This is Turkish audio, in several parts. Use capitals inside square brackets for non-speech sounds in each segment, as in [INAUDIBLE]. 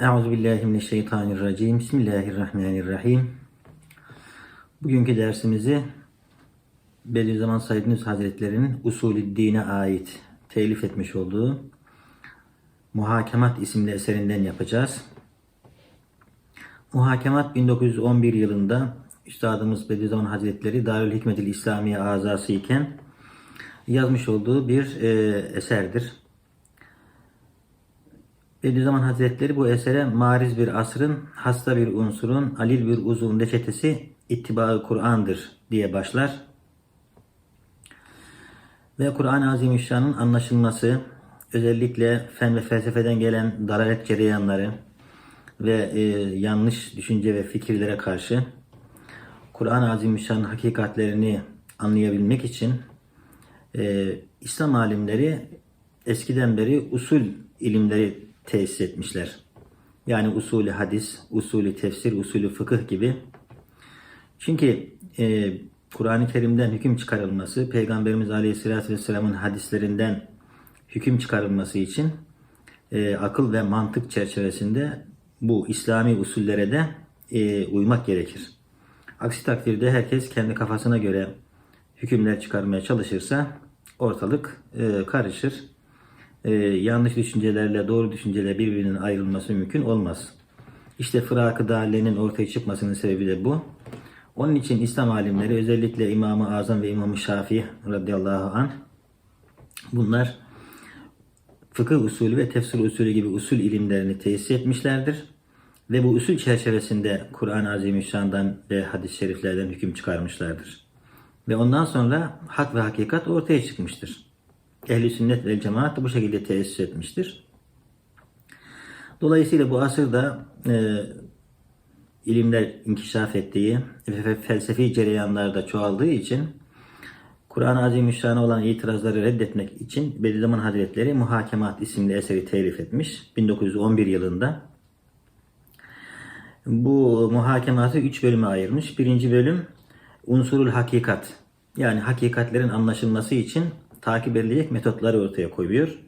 Euzubillahimineşşeytanirracim. Bismillahirrahmanirrahim. Bugünkü dersimizi Bediüzzaman Said Nursi Hazretleri'nin Usulü Dine ait telif etmiş olduğu Muhakemat isimli eserinden yapacağız. Muhakemat 1911 yılında Üstadımız Bediüzzaman Hazretleri Darül Hikmetil İslamiye azası iken yazmış olduğu bir e, eserdir. Bediüzzaman Hazretleri bu esere mariz bir asrın, hasta bir unsurun, alil bir uzun reçetesi ittiba Kur'an'dır diye başlar. Ve Kur'an-ı Azimüşşan'ın anlaşılması, özellikle fen ve felsefeden gelen dalalet cereyanları ve e, yanlış düşünce ve fikirlere karşı Kur'an-ı Azimüşşan'ın hakikatlerini anlayabilmek için e, İslam alimleri eskiden beri usul ilimleri tesis etmişler. Yani usulü hadis, usulü tefsir, usulü fıkıh gibi. Çünkü e, Kur'an-ı Kerim'den hüküm çıkarılması, Peygamberimiz Aleyhisselatü Vesselam'ın hadislerinden hüküm çıkarılması için e, akıl ve mantık çerçevesinde bu İslami usullere de e, uymak gerekir. Aksi takdirde herkes kendi kafasına göre hükümler çıkarmaya çalışırsa ortalık e, karışır e, yanlış düşüncelerle doğru düşünceler birbirinin ayrılması mümkün olmaz. İşte fırakı dalenin ortaya çıkmasının sebebi de bu. Onun için İslam alimleri özellikle İmam-ı Azam ve İmam-ı Şafii radıyallahu anh bunlar fıkıh usulü ve tefsir usulü gibi usul ilimlerini tesis etmişlerdir. Ve bu usul çerçevesinde Kur'an-ı Azimüşşan'dan ve hadis-i şeriflerden hüküm çıkarmışlardır. Ve ondan sonra hak ve hakikat ortaya çıkmıştır ehli sünnet ve cemaat bu şekilde tesis etmiştir. Dolayısıyla bu asırda e, ilimler inkişaf ettiği ve felsefi cereyanlarda çoğaldığı için Kur'an-ı Azimüşşan'a olan itirazları reddetmek için Bediüzzaman Hazretleri Muhakemat isimli eseri telif etmiş 1911 yılında. Bu muhakematı üç bölüme ayırmış. Birinci bölüm unsurul hakikat yani hakikatlerin anlaşılması için takip edilecek metotları ortaya koyuyor.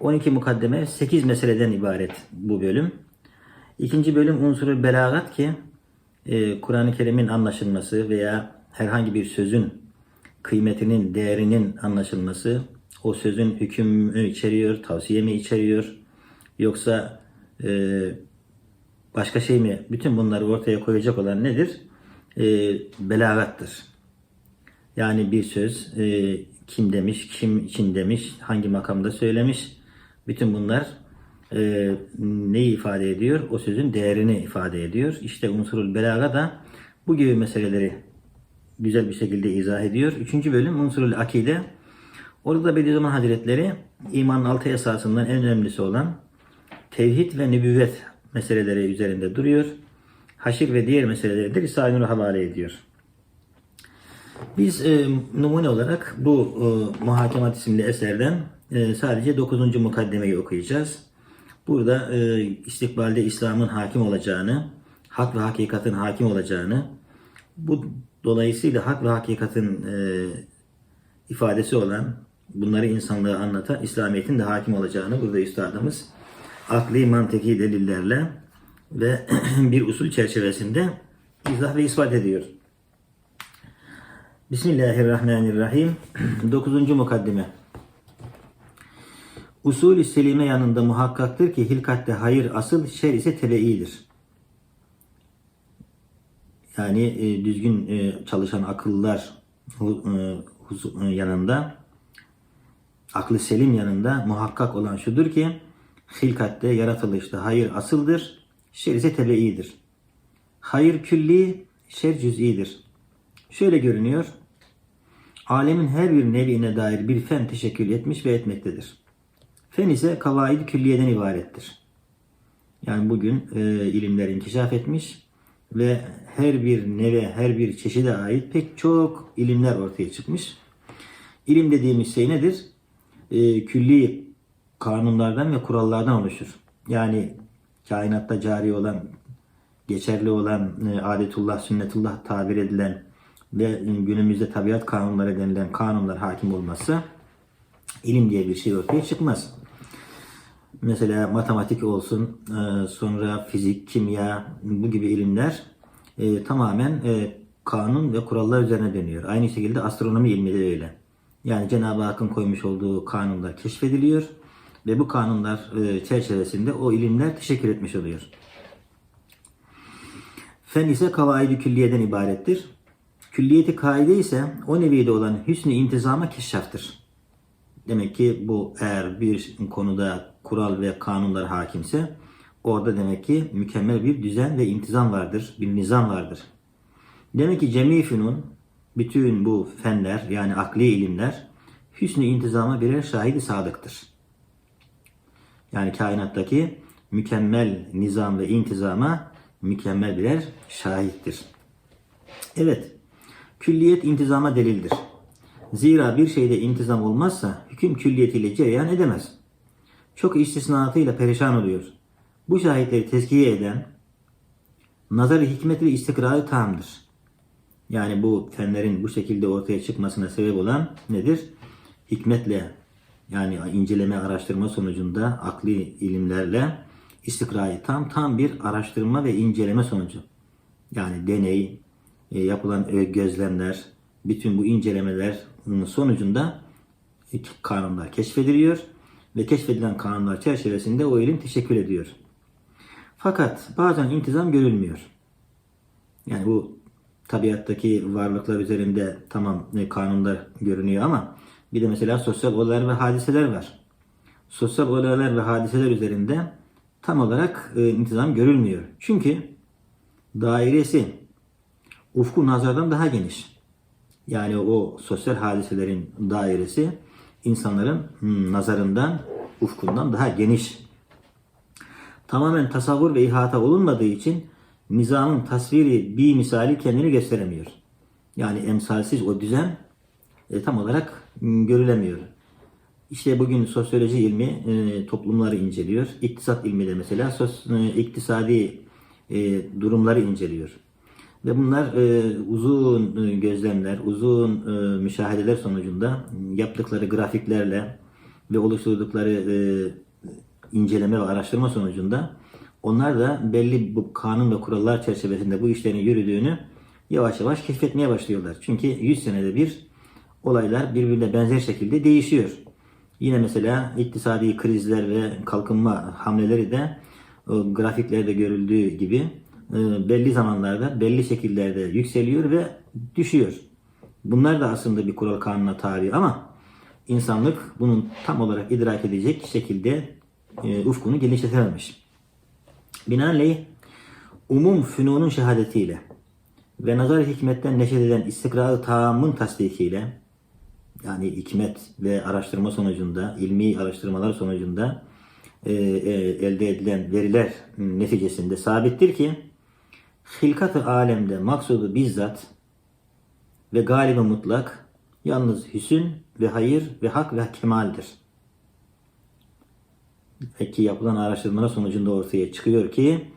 12 mukaddeme 8 meseleden ibaret bu bölüm. İkinci bölüm unsuru belagat ki e, Kur'an-ı Kerim'in anlaşılması veya herhangi bir sözün kıymetinin, değerinin anlaşılması, o sözün hükmü içeriyor, tavsiye mi içeriyor, yoksa e, başka şey mi? Bütün bunları ortaya koyacak olan nedir? E, belagattır. Yani bir söz e, kim demiş, kim için demiş, hangi makamda söylemiş. Bütün bunlar e, neyi ifade ediyor? O sözün değerini ifade ediyor. İşte unsurul belaga da bu gibi meseleleri güzel bir şekilde izah ediyor. Üçüncü bölüm unsurul akide. Orada da Bediüzzaman Hazretleri imanın altı esasından en önemlisi olan tevhid ve nübüvvet meseleleri üzerinde duruyor. Haşir ve diğer meseleleri de Risale-i havale ediyor. Biz e, numune olarak bu e, Muhakemat isimli eserden e, sadece 9. mukaddemeyi okuyacağız. Burada e, istikbalde İslam'ın hakim olacağını, hak ve hakikatin hakim olacağını, bu dolayısıyla hak ve hakikatin e, ifadesi olan, bunları insanlığa anlatan İslamiyet'in de hakim olacağını burada üstadımız akli mantıki delillerle ve [CLEARS THROAT] bir usul çerçevesinde izah ve ispat ediyor. Bismillahirrahmanirrahim. [CLEARS THROAT] Dokuzuncu mukaddime. Usul-i selime yanında muhakkaktır ki hilkatte hayır asıl, şer ise tebeidir. Yani e, düzgün e, çalışan akıllar e, yanında, aklı selim yanında muhakkak olan şudur ki, hilkatte, yaratılışta hayır asıldır, şer ise tebeidir. Hayır külli, şer cüz'idir. Şöyle görünüyor. Alemin her bir neviine dair bir fen teşekkül etmiş ve etmektedir. Fen ise kavaid külliyeden ibarettir. Yani bugün e, ilimler inkişaf etmiş ve her bir neve, her bir çeşide ait pek çok ilimler ortaya çıkmış. İlim dediğimiz şey nedir? E, külli kanunlardan ve kurallardan oluşur. Yani kainatta cari olan, geçerli olan e, adetullah, sünnetullah tabir edilen ve günümüzde tabiat kanunları denilen kanunlar hakim olmazsa ilim diye bir şey ortaya çıkmaz. Mesela matematik olsun, e, sonra fizik, kimya bu gibi ilimler e, tamamen e, kanun ve kurallar üzerine dönüyor. Aynı şekilde astronomi ilmi de öyle. Yani Cenab-ı Hakk'ın koymuş olduğu kanunlar keşfediliyor ve bu kanunlar çerçevesinde o ilimler teşekkür etmiş oluyor. Fen ise kavaidi külliyeden ibarettir. Külliyeti kaide ise o nevide olan hüsnü intizama keşşaftır. Demek ki bu eğer bir konuda kural ve kanunlar hakimse orada demek ki mükemmel bir düzen ve intizam vardır, bir nizam vardır. Demek ki cemi fünun, bütün bu fenler yani akli ilimler hüsnü intizama birer şahidi sadıktır. Yani kainattaki mükemmel nizam ve intizama mükemmel birer şahittir. Evet, külliyet intizama delildir. Zira bir şeyde intizam olmazsa hüküm külliyetiyle cereyan edemez. Çok istisnatıyla perişan oluyor. Bu şahitleri tezkiye eden nazar-ı hikmet ve istikrarı tamdır. Yani bu fenlerin bu şekilde ortaya çıkmasına sebep olan nedir? Hikmetle yani inceleme araştırma sonucunda akli ilimlerle istikrayı tam tam bir araştırma ve inceleme sonucu. Yani deney, yapılan ö- gözlemler, bütün bu incelemeler sonucunda e, kanunlar keşfediliyor ve keşfedilen kanunlar çerçevesinde o ilim teşekkür ediyor. Fakat bazen intizam görülmüyor. Yani bu tabiattaki varlıklar üzerinde tamam e, kanunlar görünüyor ama bir de mesela sosyal olaylar ve hadiseler var. Sosyal olaylar ve hadiseler üzerinde tam olarak e, intizam görülmüyor. Çünkü dairesi ufku nazardan daha geniş. Yani o sosyal hadiselerin dairesi insanların hmm, nazarından, ufkundan daha geniş. Tamamen tasavvur ve ihata olunmadığı için nizamın tasviri bir misali kendini gösteremiyor. Yani emsalsiz o düzen e, tam olarak mm, görülemiyor. İşte bugün sosyoloji ilmi e, toplumları inceliyor. İktisat ilmi de mesela sos, e, iktisadi e, durumları inceliyor. Ve bunlar e, uzun e, gözlemler, uzun e, müşahedeler sonucunda yaptıkları grafiklerle ve oluşturdukları e, inceleme ve araştırma sonucunda onlar da belli bu kanun ve kurallar çerçevesinde bu işlerin yürüdüğünü yavaş yavaş keşfetmeye başlıyorlar. Çünkü 100 senede bir olaylar birbirine benzer şekilde değişiyor. Yine mesela iktisadi krizler ve kalkınma hamleleri de o grafiklerde görüldüğü gibi e, belli zamanlarda belli şekillerde yükseliyor ve düşüyor. Bunlar da aslında bir kural kanuna tabi ama insanlık bunun tam olarak idrak edecek şekilde e, ufkunu genişletememiş. Binaenaleyh umum fünunun şehadetiyle ve nazar hikmetten neşet eden istikrarı tamamın tasdikiyle yani hikmet ve araştırma sonucunda, ilmi araştırmalar sonucunda e, e, elde edilen veriler neticesinde sabittir ki hilkat-ı alemde maksudu bizzat ve galibi mutlak yalnız hüsün ve hayır ve hak ve kemaldir. Peki yapılan araştırmalar sonucunda ortaya çıkıyor ki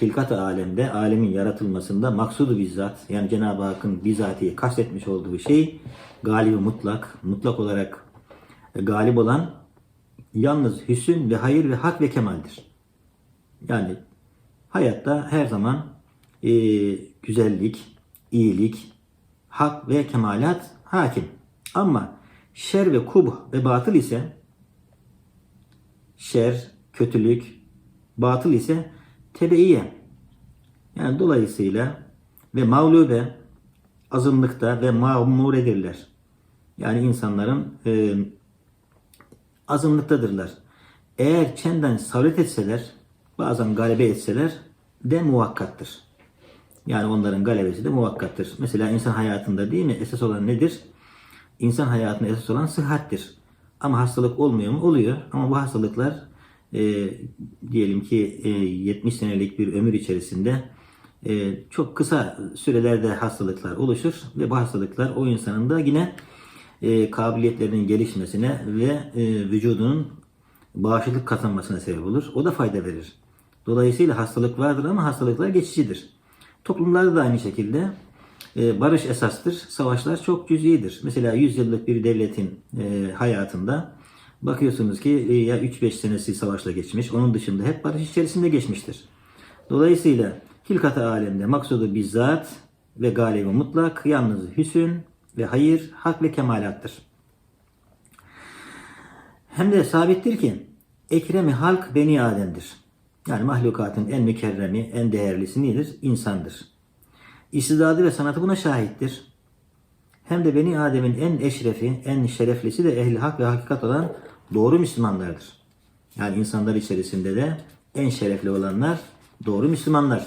hilkat-ı alemde alemin yaratılmasında maksudu bizzat yani Cenab-ı Hakk'ın bizatihi kastetmiş olduğu şey galibi mutlak, mutlak olarak galip olan yalnız hüsün ve hayır ve hak ve kemaldir. Yani hayatta her zaman e, güzellik, iyilik, hak ve kemalat hakim. Ama şer ve kubh ve batıl ise şer, kötülük, batıl ise tebeiye. Yani dolayısıyla ve mağlube azınlıkta ve mağmuredirler. Yani insanların e, azınlıktadırlar. Eğer çenden savret etseler, bazen galebe etseler de muvakkattır. Yani onların galebesi de muvakkattır. Mesela insan hayatında değil mi? Esas olan nedir? İnsan hayatında esas olan sıhhattir. Ama hastalık olmuyor mu? Oluyor. Ama bu hastalıklar e, diyelim ki e, 70 senelik bir ömür içerisinde e, çok kısa sürelerde hastalıklar oluşur ve bu hastalıklar o insanın da yine e, kabiliyetlerinin gelişmesine ve e, vücudunun bağışıklık kazanmasına sebep olur. O da fayda verir. Dolayısıyla hastalık vardır ama hastalıklar geçicidir. Toplumlarda da aynı şekilde e, barış esastır. Savaşlar çok cüz'idir. Mesela 100 yıllık bir devletin e, hayatında Bakıyorsunuz ki e, ya 3-5 senesi savaşla geçmiş. Onun dışında hep barış içerisinde geçmiştir. Dolayısıyla hilkat-ı alemde maksudu bizzat ve galibi mutlak yalnız hüsün ve hayır, hak ve kemalattır. Hem de sabittir ki ekremi halk beni Adem'dir. Yani mahlukatın en mükerremi, en değerlisi nedir? İnsandır. İstidadı ve sanatı buna şahittir. Hem de beni Adem'in en eşrefi, en şereflisi de ehli hak ve hakikat olan doğru Müslümanlardır. Yani insanlar içerisinde de en şerefli olanlar doğru Müslümanlar.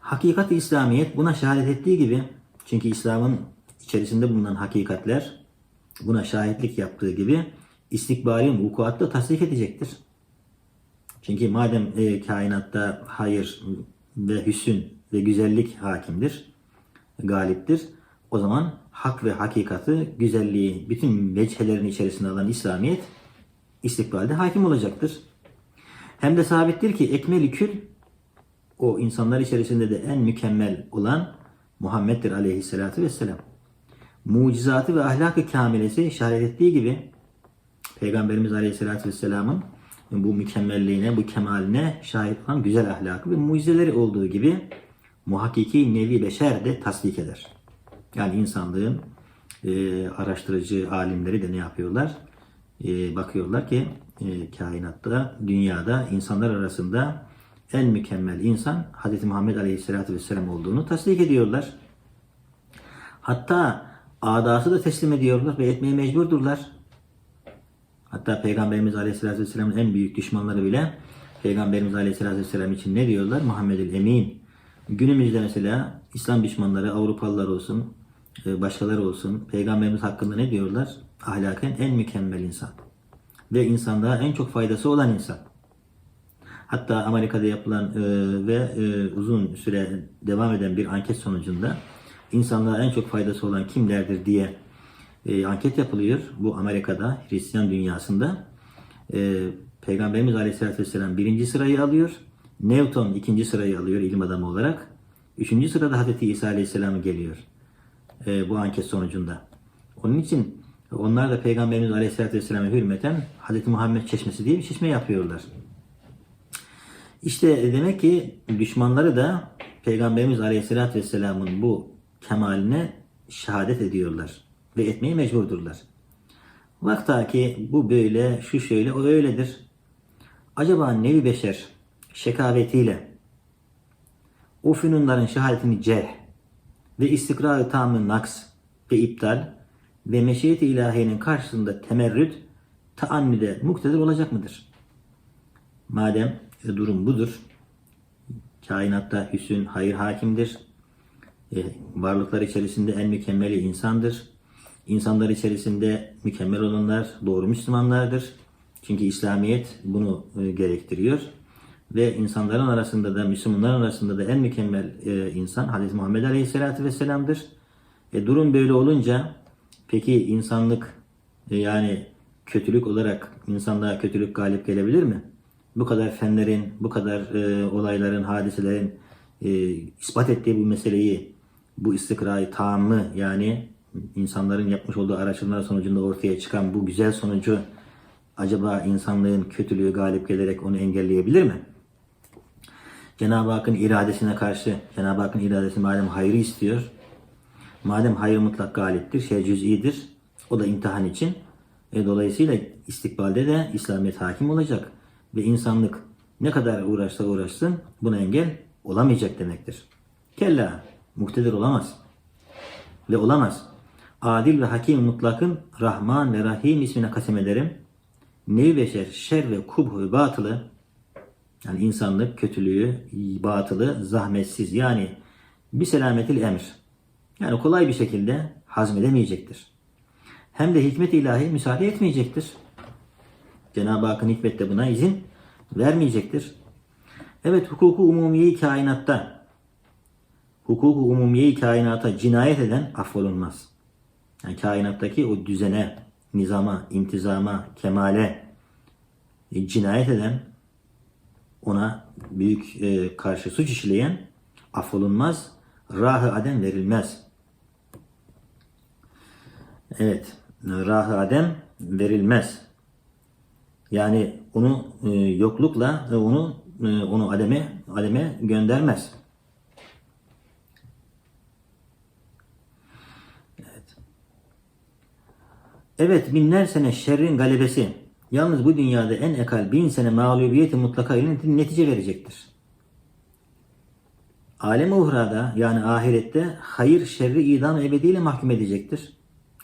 Hakikat-i İslamiyet buna şehadet ettiği gibi çünkü İslam'ın içerisinde bulunan hakikatler buna şahitlik yaptığı gibi istikbalin vukuatta tasdik edecektir. Çünkü madem e, kainatta hayır ve hüsün ve güzellik hakimdir, galiptir, o zaman hak ve hakikati, güzelliği, bütün vechelerin içerisinde alan İslamiyet istikbalde hakim olacaktır. Hem de sabittir ki ekmeli kül o insanlar içerisinde de en mükemmel olan Muhammed'dir aleyhissalatü vesselam. Mucizatı ve ahlak-ı kamilesi işaret ettiği gibi Peygamberimiz aleyhissalatü vesselamın bu mükemmelliğine, bu kemaline şahit olan güzel ahlakı ve mucizeleri olduğu gibi muhakkiki nevi beşer de tasdik eder. Yani insanlığın e, araştırıcı alimleri de ne yapıyorlar? E, bakıyorlar ki e, kainatta, dünyada insanlar arasında en mükemmel insan Hz. Muhammed Aleyhisselatü Vesselam olduğunu tasdik ediyorlar. Hatta adası da teslim ediyorlar ve etmeye mecburdurlar. Hatta Peygamberimiz Aleyhisselatü Vesselam'ın en büyük düşmanları bile Peygamberimiz Aleyhisselatü Vesselam için ne diyorlar? Muhammedül Emin. Günümüzde mesela İslam düşmanları, Avrupalılar olsun, e, başkaları olsun, Peygamberimiz hakkında ne diyorlar? Ahlaken en mükemmel insan. Ve insanlığa en çok faydası olan insan. Hatta Amerika'da yapılan e, ve e, uzun süre devam eden bir anket sonucunda insanlığa en çok faydası olan kimlerdir diye e, anket yapılıyor. Bu Amerika'da, Hristiyan dünyasında. E, Peygamberimiz Aleyhisselatü Vesselam birinci sırayı alıyor. Newton ikinci sırayı alıyor ilim adamı olarak. Üçüncü sırada Hazreti İsa Aleyhisselam geliyor. E, bu anket sonucunda. Onun için onlar da Peygamberimiz Aleyhisselatü Vesselam'a hürmeten Hazreti Muhammed Çeşmesi diye bir çeşme yapıyorlar. İşte demek ki düşmanları da Peygamberimiz Aleyhisselatü Vesselam'ın bu kemaline şehadet ediyorlar ve etmeye mecburdurlar. Vakta ki bu böyle, şu şöyle, o öyledir. Acaba nevi beşer şekavetiyle o fünunların şehadetini cerh ve istikrar-ı naks ve iptal ve meşiyet-i ilahiyenin karşısında temerrüt taannüde muktedir olacak mıdır? Madem e, durum budur, kainatta hüsün, hayır hakimdir, e, varlıklar içerisinde en mükemmeli insandır, İnsanlar içerisinde mükemmel olanlar doğru Müslümanlardır. Çünkü İslamiyet bunu e, gerektiriyor. Ve insanların arasında da, Müslümanların arasında da en mükemmel e, insan Hz. Muhammed Aleyhisselatü Vesselam'dır. E, durum böyle olunca peki insanlık e, yani kötülük olarak insanlığa kötülük galip gelebilir mi? Bu kadar fenlerin, bu kadar e, olayların, hadiselerin e, ispat ettiği bu meseleyi, bu istikrayı tamamı yani insanların yapmış olduğu araştırmalar sonucunda ortaya çıkan bu güzel sonucu acaba insanlığın kötülüğü galip gelerek onu engelleyebilir mi? Cenab-ı Hakk'ın iradesine karşı, Cenab-ı Hakk'ın iradesi madem hayrı istiyor, madem hayır mutlak galiptir, şey cüz'idir, o da imtihan için. E, dolayısıyla istikbalde de İslamiyet hakim olacak. Ve insanlık ne kadar uğraşsa uğraşsın buna engel olamayacak demektir. Kella, muhtedir olamaz. Ve olamaz adil ve hakim mutlakın Rahman ve Rahim ismine kasem ederim. Nevi beşer, şer ve kubh ve batılı yani insanlık, kötülüğü, batılı, zahmetsiz yani bir selametil emir. Yani kolay bir şekilde hazmedemeyecektir. Hem de hikmet ilahi müsaade etmeyecektir. Cenab-ı Hakk'ın hikmet de buna izin vermeyecektir. Evet hukuku umumiyeyi kainatta hukuku umumiyeyi kainata cinayet eden affolunmaz. Yani kainattaki o düzene, nizama, intizama, kemale e, cinayet eden, ona büyük e, karşı suç işleyen affolunmaz, rahı adem verilmez. Evet, rahı adem verilmez. Yani onu e, yoklukla onu e, onu ademe ademe göndermez. Evet. Evet binler sene şerrin galebesi. Yalnız bu dünyada en ekal bin sene mağlubiyeti mutlaka netice verecektir. Alem uhrada yani ahirette hayır şerri idam ebediyle mahkum edecektir.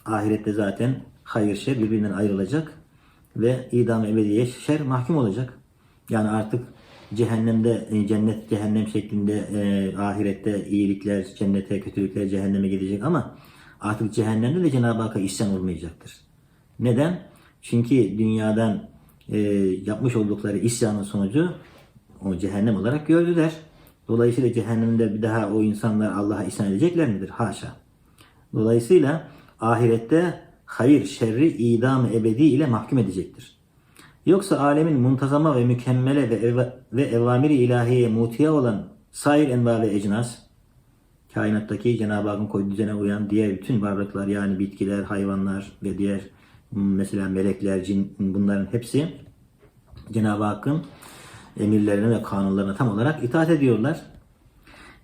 Ahirette zaten hayır şer birbirinden ayrılacak ve idam ebediye şer mahkum olacak. Yani artık cehennemde e, cennet cehennem şeklinde e, ahirette iyilikler cennete kötülükler cehenneme gidecek ama artık cehennemde de Cenab-ı Hakk'a isyan olmayacaktır. Neden? Çünkü dünyadan e, yapmış oldukları isyanın sonucu o cehennem olarak gördüler. Dolayısıyla cehennemde bir daha o insanlar Allah'a isyan edecekler midir? Haşa. Dolayısıyla ahirette hayır şerri idam ebedi ile mahkum edecektir. Yoksa alemin muntazama ve mükemmele ve, ev ve evamiri ilahiye mutiye olan sair enva ve ecnas, kainattaki Cenab-ı Hakk'ın koyduğu düzene uyan diğer bütün varlıklar yani bitkiler, hayvanlar ve diğer mesela melekler, cin bunların hepsi Cenab-ı Hakk'ın emirlerine ve kanunlarına tam olarak itaat ediyorlar.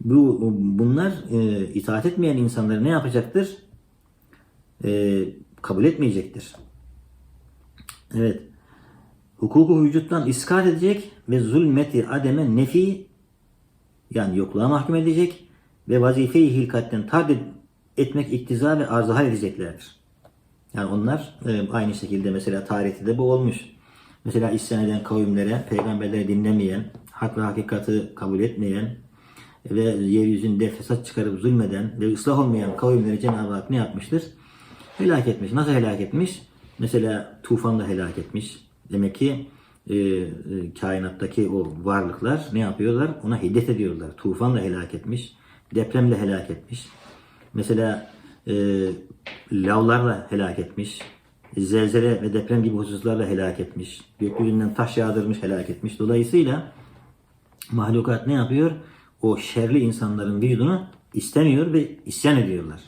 Bu bunlar e, itaat etmeyen insanları ne yapacaktır? E, kabul etmeyecektir. Evet. Hukuku vücuttan iskat edecek ve zulmeti ademe nefi yani yokluğa mahkum edecek ve vazife-i hilkatten tard etmek iktiza ve arzahar edeceklerdir. Yani onlar e, aynı şekilde mesela tarihte de bu olmuş. Mesela isyan eden kavimlere, peygamberleri dinlemeyen, hak ve hakikati kabul etmeyen ve yeryüzünde fesat çıkarıp zulmeden ve ıslah olmayan kavimleri Cenab-ı Hak ne yapmıştır? Helak etmiş. Nasıl helak etmiş? Mesela tufanla helak etmiş. Demek ki e, e, kainattaki o varlıklar ne yapıyorlar? Ona hiddet ediyorlar. Tufanla helak etmiş. Depremle helak etmiş. Mesela e, lavlarla helak etmiş. Zelzele ve deprem gibi hususlarla helak etmiş. Gökyüzünden taş yağdırmış, helak etmiş. Dolayısıyla mahlukat ne yapıyor? O şerli insanların vücudunu istemiyor ve isyan ediyorlar.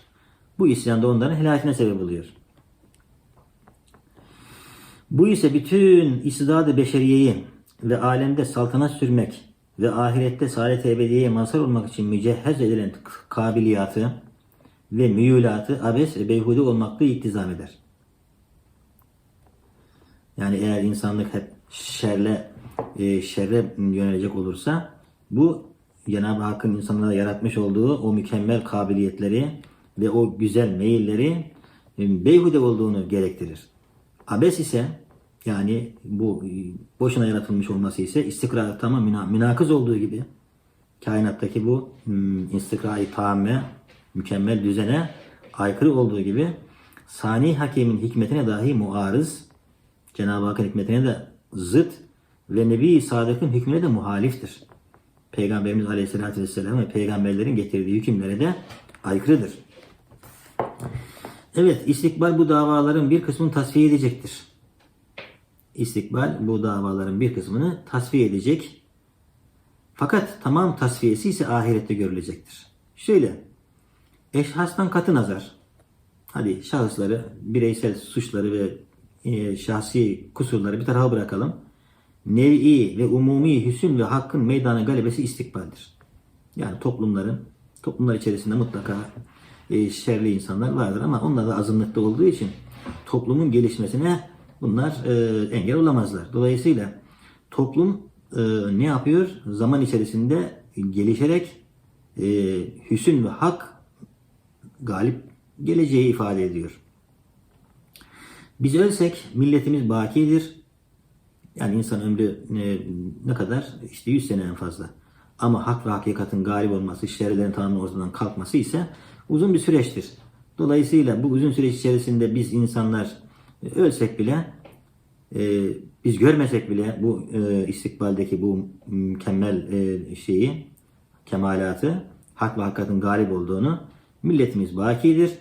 Bu isyan da onların helakine sebep oluyor. Bu ise bütün istidadı beşeriyeyi ve alemde saltanat sürmek ve ahirette saadet ebediyeye mazhar olmak için mücehhez edilen kabiliyatı ve müyülatı abes ve beyhude olmakta iktizam eder. Yani eğer insanlık hep şerle e, şerre yönelecek olursa bu Cenab-ı Hakk'ın insanlara yaratmış olduğu o mükemmel kabiliyetleri ve o güzel meyilleri e, beyhude olduğunu gerektirir. Abes ise yani bu e, boşuna yaratılmış olması ise istikrar tamam müna, münakız olduğu gibi kainattaki bu hmm, istikrar-ı mükemmel düzene aykırı olduğu gibi sani hakemin hikmetine dahi muarız Cenab-ı Hakk'ın hikmetine de zıt ve Nebi Sadık'ın hükmüne de muhaliftir. Peygamberimiz Aleyhisselatü Vesselam ve peygamberlerin getirdiği hükümlere de aykırıdır. Evet, istikbal bu davaların bir kısmını tasfiye edecektir. İstikbal bu davaların bir kısmını tasfiye edecek. Fakat tamam tasfiyesi ise ahirette görülecektir. Şöyle, eşhastan katı nazar. Hadi şahısları, bireysel suçları ve e, şahsi kusurları bir tarafa bırakalım. Nev'i ve umumi hüsün ve hakkın meydana galebesi istikbaldir. Yani toplumların, toplumlar içerisinde mutlaka e, şerli insanlar vardır ama onlar da azınlıkta olduğu için toplumun gelişmesine bunlar e, engel olamazlar. Dolayısıyla toplum e, ne yapıyor? Zaman içerisinde gelişerek e, hüsün ve hak galip geleceği ifade ediyor. Biz ölsek milletimiz bakidir. Yani insan ömrü ne, ne kadar? İşte 100 sene en fazla. Ama hak ve hakikatin galip olması, şerlerin tamamen ortadan kalkması ise uzun bir süreçtir. Dolayısıyla bu uzun süreç içerisinde biz insanlar e, ölsek bile, e, biz görmesek bile bu e, istikbaldeki bu mükemmel e, şeyi, kemalatı, hak ve hakikatin galip olduğunu milletimiz bakidir.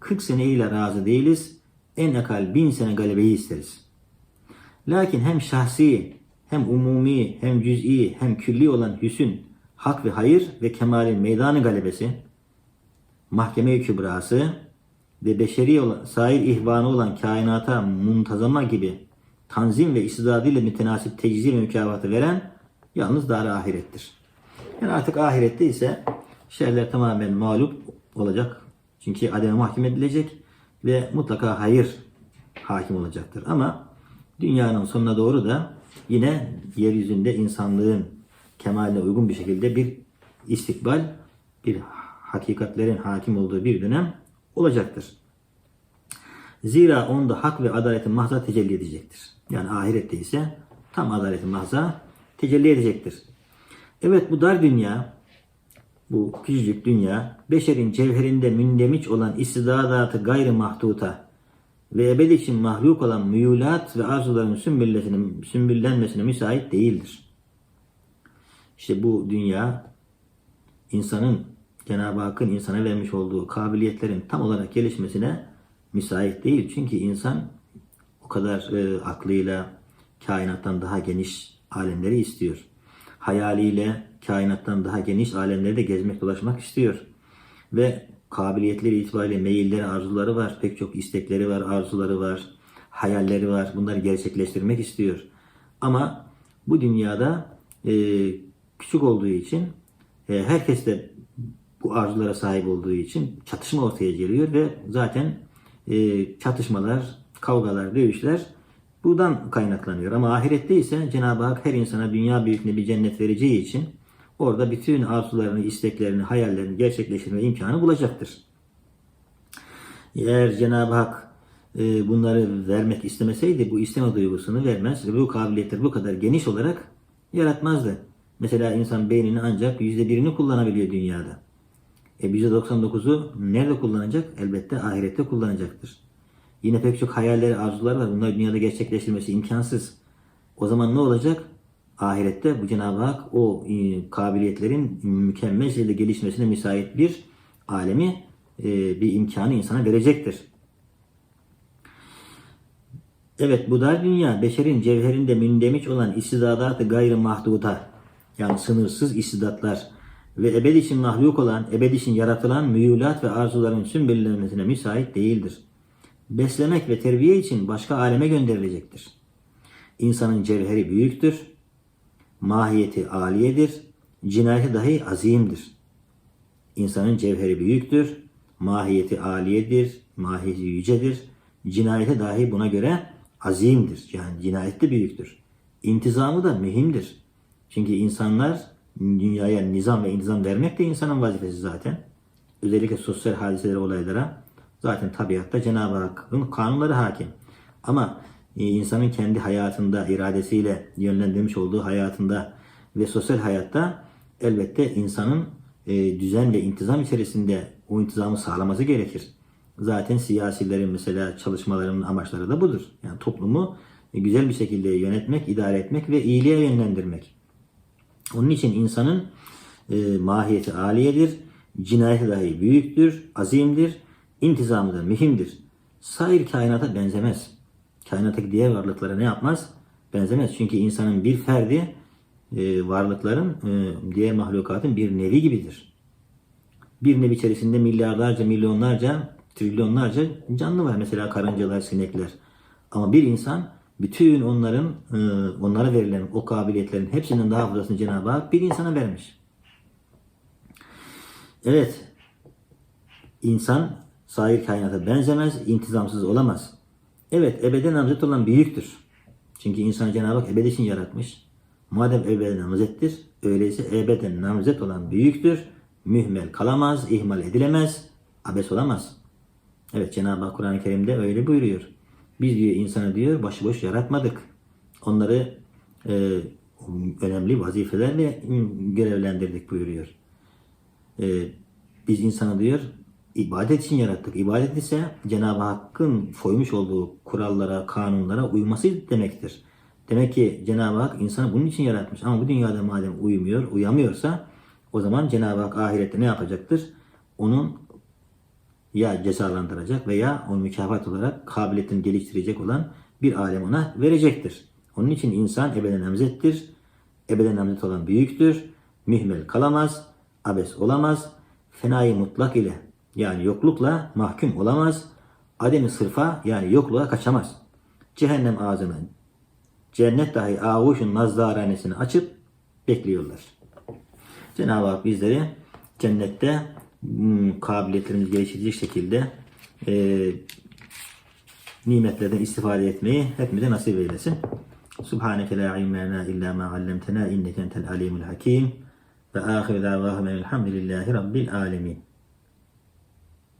40 sene ile razı değiliz. En akal bin sene galebeyi isteriz. Lakin hem şahsi, hem umumi, hem cüz'i, hem külli olan hüsün, hak ve hayır ve kemalin meydanı galebesi, mahkeme-i kübrası ve beşeri olan, sair ihvanı olan kainata muntazama gibi tanzim ve istidadıyla mütenasip teczi ve mükafatı veren yalnız dar ahirettir. Yani artık ahirette ise şerler tamamen mağlup olacak. Çünkü ademe mahkum edilecek ve mutlaka hayır hakim olacaktır. Ama dünyanın sonuna doğru da yine yeryüzünde insanlığın kemaline uygun bir şekilde bir istikbal, bir hakikatlerin hakim olduğu bir dönem olacaktır. Zira onda hak ve adaletin mahza tecelli edecektir. Yani ahirette ise tam adaletin mahza tecelli edecektir. Evet bu dar dünya, bu küçücük dünya, beşerin cevherinde mündemiş olan istidadatı gayrı mahduta ve ebed için mahluk olan müyulat ve arzuların sümbüllenmesine müsait değildir. İşte bu dünya insanın Cenab-ı Hakk'ın insana vermiş olduğu kabiliyetlerin tam olarak gelişmesine müsait değil. Çünkü insan o kadar e, aklıyla kainattan daha geniş alemleri istiyor. Hayaliyle kainattan daha geniş alemleri de gezmek dolaşmak istiyor. Ve kabiliyetleri itibariyle meyilleri, arzuları var. Pek çok istekleri var, arzuları var, hayalleri var. Bunları gerçekleştirmek istiyor. Ama bu dünyada e, küçük olduğu için e, herkes de bu arzulara sahip olduğu için çatışma ortaya geliyor ve zaten e, çatışmalar, kavgalar, dövüşler buradan kaynaklanıyor. Ama ahirette ise Cenab-ı Hak her insana dünya büyüklüğünde bir cennet vereceği için orada bütün arzularını, isteklerini, hayallerini gerçekleştirme imkanı bulacaktır. Eğer Cenab-ı Hak e, bunları vermek istemeseydi bu isteme duygusunu vermez ve bu kabiliyetleri bu kadar geniş olarak yaratmazdı. Mesela insan beynini ancak yüzde birini kullanabiliyor dünyada. E %99'u nerede kullanacak? Elbette ahirette kullanacaktır. Yine pek çok hayalleri, arzuları var. Bunları dünyada gerçekleştirmesi imkansız. O zaman ne olacak? Ahirette bu Cenab-ı Hak o e, kabiliyetlerin mükemmel şekilde gelişmesine müsait bir alemi, e, bir imkanı insana verecektir. Evet bu dar dünya beşerin cevherinde mündemiş olan istidadatı gayrı mahduda yani sınırsız istidatlar ve ebed için mahluk olan, ebed için yaratılan müyülat ve arzuların sümbüllenmesine müsait değildir. Beslemek ve terbiye için başka aleme gönderilecektir. İnsanın cevheri büyüktür, mahiyeti aliyedir, cinayeti dahi azimdir. İnsanın cevheri büyüktür, mahiyeti aliyedir, mahiyeti yücedir, cinayeti dahi buna göre azimdir. Yani cinayet de büyüktür. İntizamı da mühimdir. Çünkü insanlar dünyaya nizam ve intizam vermek de insanın vazifesi zaten. Özellikle sosyal hadiselere, olaylara zaten tabiatta Cenab-ı Hakk'ın kanunları hakim. Ama insanın kendi hayatında, iradesiyle yönlendirmiş olduğu hayatında ve sosyal hayatta elbette insanın e, düzen ve intizam içerisinde o intizamı sağlaması gerekir. Zaten siyasilerin mesela çalışmalarının amaçları da budur. Yani toplumu e, güzel bir şekilde yönetmek, idare etmek ve iyiliğe yönlendirmek. Onun için insanın e, mahiyeti aliyedir, cinayeti dahi büyüktür, azimdir, intizamı da mühimdir. Sair kainata benzemez. Kainattaki diğer varlıklara ne yapmaz? Benzemez. Çünkü insanın bir ferdi e, varlıkların e, diğer mahlukatın bir nevi gibidir. Bir nevi içerisinde milyarlarca, milyonlarca, trilyonlarca canlı var. Mesela karıncalar, sinekler. Ama bir insan bütün onların e, onlara verilen o kabiliyetlerin hepsinin daha fazlasını Cenab-ı Hak bir insana vermiş. Evet. insan sahil kainata benzemez, intizamsız olamaz. Evet, ebeden namzet olan büyüktür. Çünkü insan Cenab-ı Hak ebed için yaratmış. Madem ebeden namzettir, öyleyse ebeden namzet olan büyüktür. Mühmel kalamaz, ihmal edilemez, abes olamaz. Evet Cenab-ı Hak Kur'an-ı Kerim'de öyle buyuruyor. Biz diyor insanı diyor başıboş yaratmadık. Onları e, önemli vazifelerle görevlendirdik buyuruyor. E, biz insanı diyor ibadet için yarattık. İbadet ise Cenab-ı Hakk'ın koymuş olduğu kurallara, kanunlara uyması demektir. Demek ki Cenab-ı Hak insanı bunun için yaratmış. Ama bu dünyada madem uymuyor, uyamıyorsa o zaman Cenab-ı Hak ahirette ne yapacaktır? Onun ya cezalandıracak veya onu mükafat olarak kabiliyetini geliştirecek olan bir alem ona verecektir. Onun için insan ebeden namzettir. Ebeden namzet olan büyüktür. Mühmel kalamaz. Abes olamaz. Fenayı mutlak ile yani yoklukla mahkum olamaz. Ademi sırfa yani yokluğa kaçamaz. Cehennem ağzını, cennet dahi ağuşun nazaranesini açıp bekliyorlar. Cenab-ı Hak bizleri cennette hmm, kabiliyetlerimizi geliştirecek şekilde e, nimetlerden istifade etmeyi hepimize nasip eylesin. Subhaneke la ilme illa ma allamtena inneke entel alimul hakim ve ahir davahum elhamdülillahi rabbil alemin.